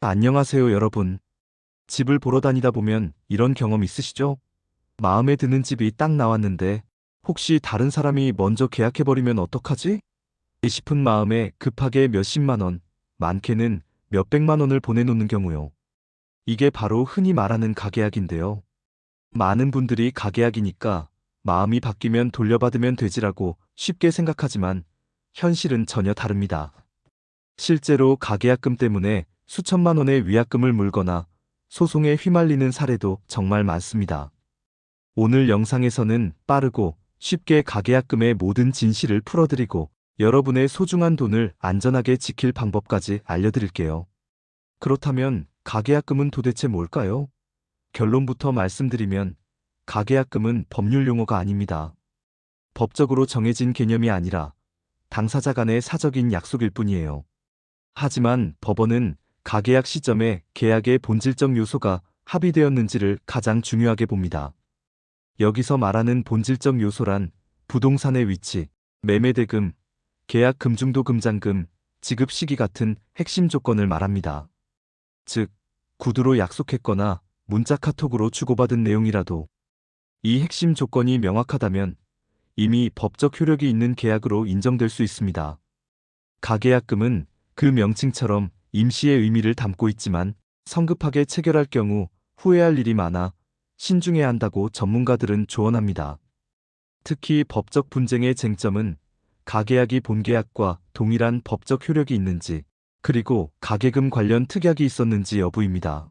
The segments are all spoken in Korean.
안녕하세요, 여러분. 집을 보러 다니다 보면 이런 경험 있으시죠? 마음에 드는 집이 딱 나왔는데 혹시 다른 사람이 먼저 계약해버리면 어떡하지? 싶은 마음에 급하게 몇십만 원, 많게는 몇백만 원을 보내놓는 경우요. 이게 바로 흔히 말하는 가계약인데요. 많은 분들이 가계약이니까 마음이 바뀌면 돌려받으면 되지라고 쉽게 생각하지만 현실은 전혀 다릅니다. 실제로 가계약금 때문에 수천만 원의 위약금을 물거나 소송에 휘말리는 사례도 정말 많습니다. 오늘 영상에서는 빠르고 쉽게 가계약금의 모든 진실을 풀어드리고 여러분의 소중한 돈을 안전하게 지킬 방법까지 알려드릴게요. 그렇다면 가계약금은 도대체 뭘까요? 결론부터 말씀드리면 가계약금은 법률 용어가 아닙니다. 법적으로 정해진 개념이 아니라 당사자 간의 사적인 약속일 뿐이에요. 하지만 법원은 가계약 시점에 계약의 본질적 요소가 합의되었는지를 가장 중요하게 봅니다. 여기서 말하는 본질적 요소란 부동산의 위치, 매매대금, 계약 금중도 금장금, 지급 시기 같은 핵심 조건을 말합니다. 즉, 구두로 약속했거나 문자 카톡으로 주고받은 내용이라도 이 핵심 조건이 명확하다면 이미 법적 효력이 있는 계약으로 인정될 수 있습니다. 가계약금은 그 명칭처럼 임시의 의미를 담고 있지만 성급하게 체결할 경우 후회할 일이 많아 신중해야 한다고 전문가들은 조언합니다. 특히 법적 분쟁의 쟁점은 가계약이 본계약과 동일한 법적 효력이 있는지 그리고 가계금 관련 특약이 있었는지 여부입니다.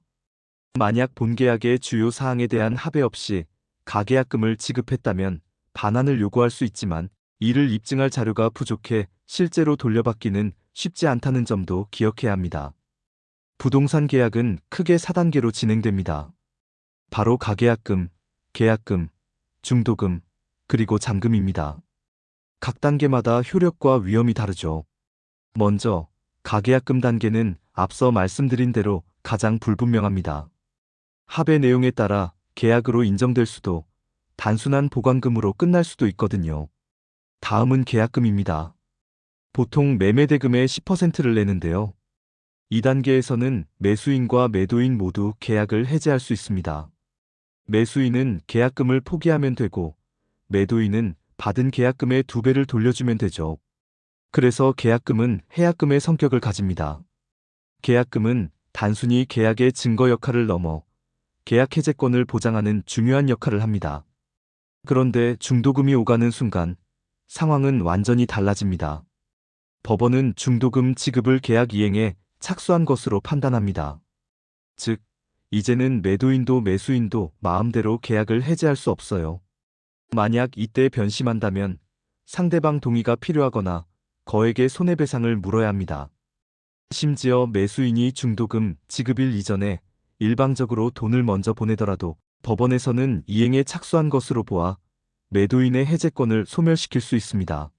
만약 본계약의 주요 사항에 대한 합의 없이 가계약금을 지급했다면 반환을 요구할 수 있지만 이를 입증할 자료가 부족해 실제로 돌려받기는 쉽지 않다는 점도 기억해야 합니다. 부동산 계약은 크게 4단계로 진행됩니다. 바로 가계약금, 계약금, 중도금, 그리고 잔금입니다. 각 단계마다 효력과 위험이 다르죠. 먼저, 가계약금 단계는 앞서 말씀드린 대로 가장 불분명합니다. 합의 내용에 따라 계약으로 인정될 수도 단순한 보관금으로 끝날 수도 있거든요. 다음은 계약금입니다. 보통 매매 대금의 10%를 내는데요. 2단계에서는 매수인과 매도인 모두 계약을 해지할 수 있습니다. 매수인은 계약금을 포기하면 되고 매도인은 받은 계약금의 두 배를 돌려주면 되죠. 그래서 계약금은 해약금의 성격을 가집니다. 계약금은 단순히 계약의 증거 역할을 넘어 계약 해제권을 보장하는 중요한 역할을 합니다. 그런데 중도금이 오가는 순간 상황은 완전히 달라집니다. 법원은 중도금 지급을 계약 이행에 착수한 것으로 판단합니다. 즉, 이제는 매도인도 매수인도 마음대로 계약을 해제할 수 없어요. 만약 이때 변심한다면 상대방 동의가 필요하거나 거액의 손해배상을 물어야 합니다. 심지어 매수인이 중도금 지급일 이전에 일방적으로 돈을 먼저 보내더라도 법원에서는 이행에 착수한 것으로 보아 매도인의 해제권을 소멸시킬 수 있습니다.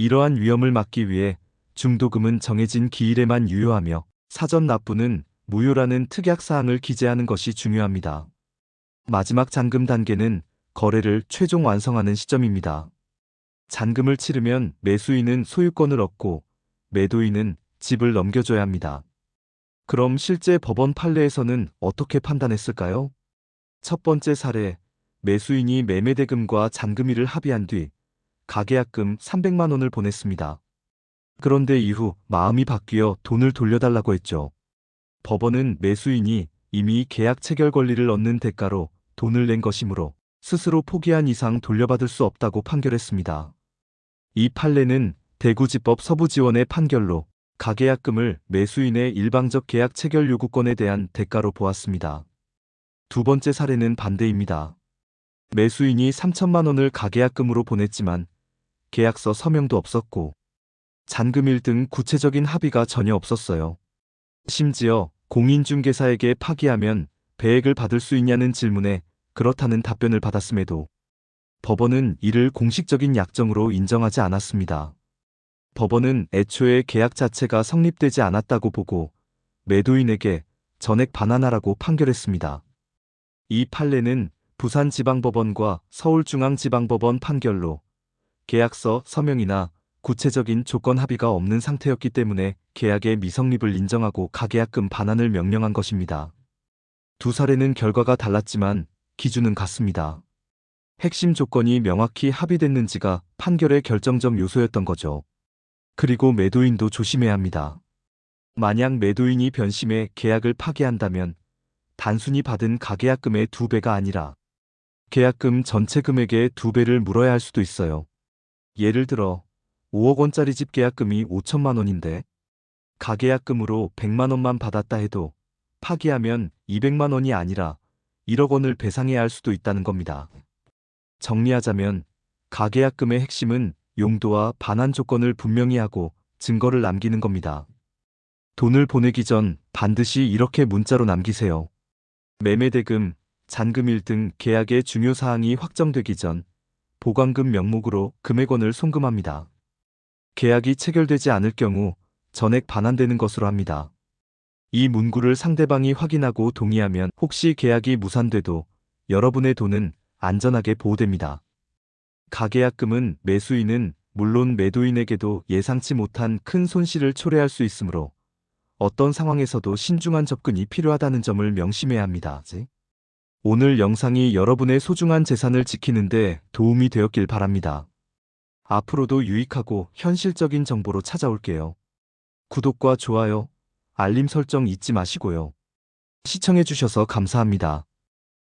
이러한 위험을 막기 위해 중도금은 정해진 기일에만 유효하며 사전 납부는 무효라는 특약 사항을 기재하는 것이 중요합니다. 마지막 잔금 단계는 거래를 최종 완성하는 시점입니다. 잔금을 치르면 매수인은 소유권을 얻고 매도인은 집을 넘겨줘야 합니다. 그럼 실제 법원 판례에서는 어떻게 판단했을까요? 첫 번째 사례, 매수인이 매매대금과 잔금일을 합의한 뒤 가계약금 300만 원을 보냈습니다. 그런데 이후 마음이 바뀌어 돈을 돌려달라고 했죠. 법원은 매수인이 이미 계약 체결 권리를 얻는 대가로 돈을 낸 것이므로 스스로 포기한 이상 돌려받을 수 없다고 판결했습니다. 이 판례는 대구지법 서부지원의 판결로 가계약금을 매수인의 일방적 계약 체결 요구권에 대한 대가로 보았습니다. 두 번째 사례는 반대입니다. 매수인이 3천만 원을 가계약금으로 보냈지만 계약서 서명도 없었고 잔금일 등 구체적인 합의가 전혀 없었어요. 심지어 공인중개사에게 파기하면 배액을 받을 수 있냐는 질문에 그렇다는 답변을 받았음에도 법원은 이를 공식적인 약정으로 인정하지 않았습니다. 법원은 애초에 계약 자체가 성립되지 않았다고 보고 매도인에게 전액 반환하라고 판결했습니다. 이 판례는 부산지방법원과 서울중앙지방법원 판결로 계약서 서명이나 구체적인 조건 합의가 없는 상태였기 때문에 계약의 미성립을 인정하고 가계약금 반환을 명령한 것입니다. 두 사례는 결과가 달랐지만 기준은 같습니다. 핵심 조건이 명확히 합의됐는지가 판결의 결정적 요소였던 거죠. 그리고 매도인도 조심해야 합니다. 만약 매도인이 변심해 계약을 파기한다면 단순히 받은 가계약금의 두 배가 아니라 계약금 전체 금액의 두 배를 물어야 할 수도 있어요. 예를 들어 5억 원짜리 집 계약금이 5천만 원인데 가계약금으로 100만 원만 받았다 해도 파기하면 200만 원이 아니라 1억 원을 배상해야 할 수도 있다는 겁니다. 정리하자면 가계약금의 핵심은 용도와 반환 조건을 분명히 하고 증거를 남기는 겁니다. 돈을 보내기 전 반드시 이렇게 문자로 남기세요. 매매대금, 잔금일 등 계약의 중요 사항이 확정되기 전 보관금 명목으로 금액원을 송금합니다. 계약이 체결되지 않을 경우 전액 반환되는 것으로 합니다. 이 문구를 상대방이 확인하고 동의하면 혹시 계약이 무산돼도 여러분의 돈은 안전하게 보호됩니다. 가계약금은 매수인은 물론 매도인에게도 예상치 못한 큰 손실을 초래할 수 있으므로 어떤 상황에서도 신중한 접근이 필요하다는 점을 명심해야 합니다. 오늘 영상이 여러분의 소중한 재산을 지키는데 도움이 되었길 바랍니다. 앞으로도 유익하고 현실적인 정보로 찾아올게요. 구독과 좋아요, 알림 설정 잊지 마시고요. 시청해주셔서 감사합니다.